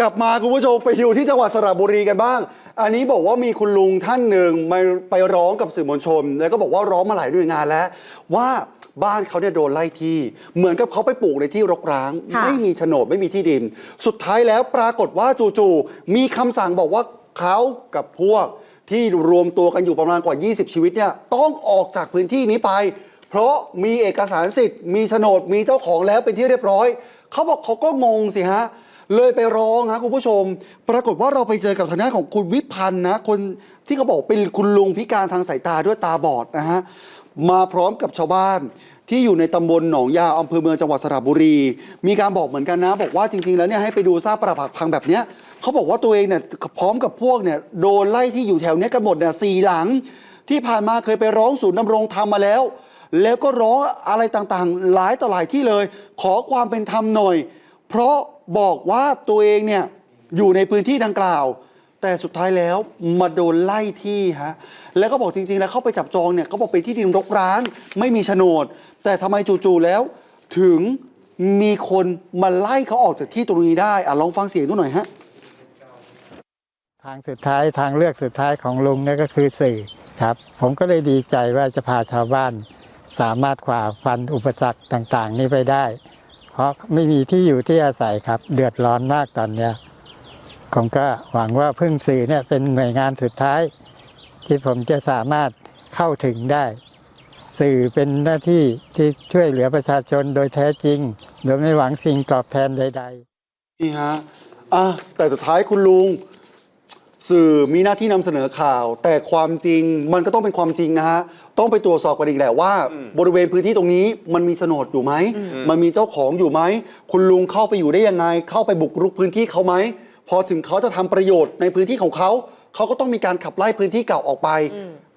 กลับมาคุณผู้ชมไปอยู่ที่จังหวัดสระบุรีกันบ้าง อันนี้บอกว่ามีคุณลุงท่านหนึ่งมาไปร้องกับสื่อมวลชน แล้วก็บอกว่าร้องมาหลายหน่วยงานแล้ว ว่าบ้านเขาเนี่ยโดนไล่ที่ เหมือนกับเขาไปปลูกในที่รกร้าง ค่ะ ไม่มีโฉนดไม่มีที่ดิน สุดท้ายแล้วปรากฏว่าจู่ๆมีคำสั่งบอกว่าเขากับพวก ที่รวมตัวกันอยู่ประมาณกว่า 20 ชีวิตเนี่ยต้องออกจากพื้นที่นี้ไป เพราะมีเอกสารสิทธิ์มีโฉนดมีเจ้าของแล้วเป็นที่เรียบร้อย เขาบอกเขาก็งงสิฮะ เลยไปร้องฮะคุณผู้ชม ปรากฏว่าเราไปเจอกับทางด้านของคุณวิพันธ์นะคนที่เขาบอกเป็นคุณลุงพิการทางสายตาด้วยตาบอดนะฮะมาพร้อมกับชาวบ้านที่อยู่ในตำบลหนองยาอำเภอเมืองจังหวัดสระบุรี มีการบอกเหมือนกันนะ บอกว่าจริง ๆ แล้วเนี่ยให้ไปดูซากปรักหักพังแบบเนี้ยเขาบอกว่าตัวเองเนี่ยพร้อมกับพวกเนี่ยโดนไล่ที่อยู่แถวเนี้ยกันหมดเนี่ยสี่หลัง ที่ผ่านมาเคยไปร้องศูนย์ดำรงธรรมมาแล้ว แล้วก็ร้องอะไรต่างๆ หลายต่อหลายที่เลย ขอความเป็นธรรมหน่อย เพราะ บอกว่าตัวเองเนี่ยอยู่ในพื้นที่ดังกล่าว แต่สุดท้ายแล้วมาโดนไล่ที่ฮะแล้วก็บอกจริงๆ แล้วเข้าไปจับจองเนี่ยเขาบอกเป็นที่ดินรกร้าง ไม่มีโฉนด แต่ทำไมจู่ๆแล้วถึงมีคนมาไล่เขาออกจากที่ตรงนี้ได้อะลองฟังเสียงดูหน่อยฮะ ทางสุดท้ายทางเลือกสุดท้ายของลุงเนี่ยก็คือสื่อครับ ผมก็เลยดีใจว่าจะพาชาวบ้าน สามารถฝ่าฟันอุปสรรคต่างๆ นี้ไปได้ ราะไม่มีที่อยู่ที่อาศัยครับ เดือดร้อนมากตอนเนี้ยผมก็หวังว่าพึ่งสื่อเนี่ยเป็นหน่วยงานสุดท้าย ที่ผมจะสามารถเข้าถึงได้ สื่อเป็นหน้าที่ที่ช่วยเหลือประชาชนโดยแท้จริง โดยไม่หวังสิ่งตอบแทนใด ๆ นี่ฮะอะแต่สุดท้ายคุณลุง สื่อมีหน้าที่นำเสนอข่าว แต่ความจริงมันก็ต้องเป็นความจริงนะฮะ ต้องไปตรวจสอบกันอีกแหละว่า บริเวณพื้นที่ตรงนี้มันมีโฉนดอยู่ไหม มันมีเจ้าของอยู่ไหม คุณลุงเข้าไปอยู่ได้ยังไง เข้าไปบุกรุกพื้นที่เขาไหม พอถึงเขาจะทำประโยชน์ในพื้นที่ของเขา เขาก็ต้องมีการขับไล่พื้นที่เก่าออกไป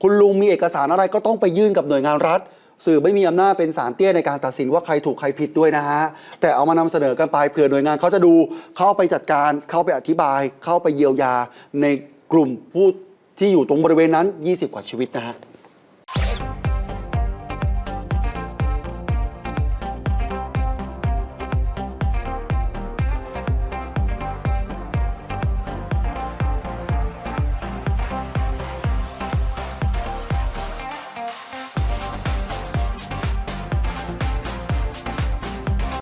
คุณลุงมีเอกสารอะไรก็ต้องไปยื่นกับหน่วยงานรัฐ สื่อไม่มีอำนาจเป็นสารเตี้ยในการตัดสินว่าใครถูกใครผิดด้วยนะฮะ แต่เอามานำเสนอกันไปเผื่อหน่วยงานเขาจะดูเข้าไปจัดการเข้าไปอธิบาย เข้าไปเยียวยาในกลุ่มผู้ที่อยู่ตรงบริเวณนั้น 20 กว่าชีวิตนะฮะ